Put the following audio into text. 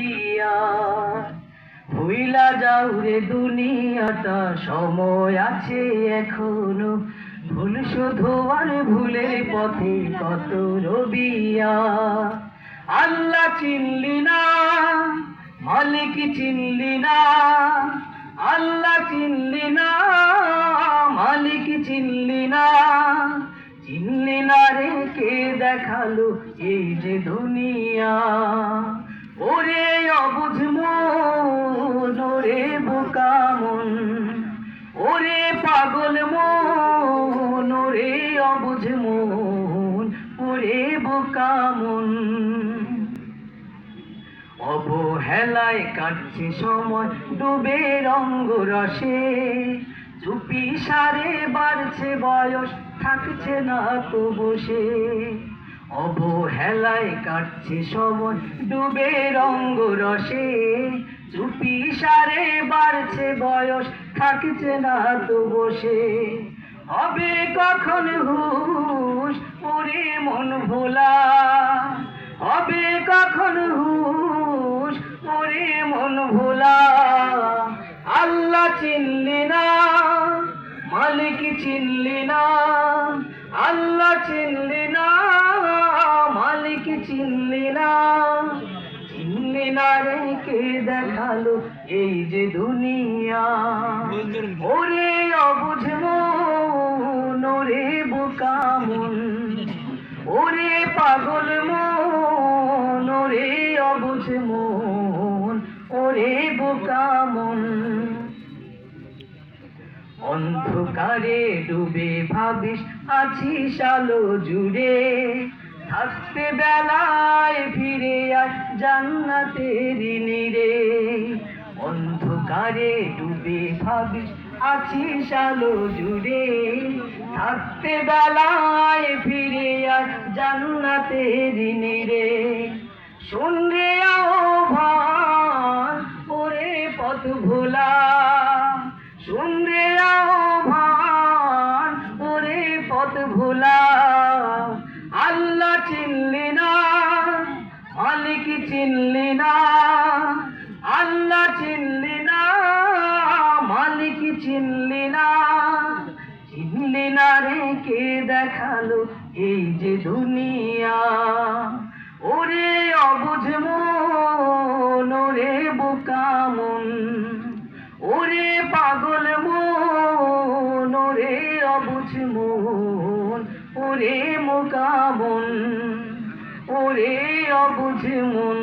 রবিয়া ভুইলা যাও রে দুনিয়াটা, সময় আছে এখনও। ভুল শুধু আর ভুলের পথে কত রবিয়া। আল্লাহ চিনলি না, মালিক চিনলি না। আল্লাহ চিনলি না, মালিক চিনলি না। চিনলি না রে কে দেখাল এই যে দুনিয়া। ওরে পাগল মন, ওরে অবুঝ মন, ওরে বোকা মন। অবহেলায় কাটছে সময়, ডুবে রঙ্গ রসে। চুপি সারে বাড়ছে বয়স, থাকছে না তো বসে অবহেলায় কাটছে সময়, ডুবে রঙ্গ রসে। চুপি সারে বাড়ছে বয়স, থাকছে না তো বসে। হবে কখন হুশ, ওরে মন ভোলা। হবে কখন হুশ, ওরে মন ভোলা। আল্লাহ চিনলি না, মালিক চিনলি না। আল্লাহ চিনলি না, মালিক চিনলি চিনলি না রে কে দেখাল এই যে দুনিয়া? ওরে অবুঝ মন, ওরে ওরে পাগল মন, ওরে অবুঝ মন, ওরে অন্ধকারে ডুবে ভাবিস, আছিস আলো জুড়ে। থাকতে বেলায় ফিরে আস জান্নাতের নিরে। অন্ধকারে ডুবে ভাবিস আছিস আলো জুড়ে। থাকতে বেলায় ফিরে আস জান্নাতের নিরে। শুনরে আহ্বান, ওরে পথ ভোলা। শুনরে আহ্বান, ওরে পথ ভোলা। মালিক চিনলি না, আল্লাহ চিনলি না, মালিক চিনলি না। চিনলি না রে, কে দেখাল এই যে দুনিয়া? ওরে অবুঝ মন, ওরে বোকা মন। ওরে পাগল মন, ওরে অবুঝ মন, ওরে মোকা করে অবুঝে মন।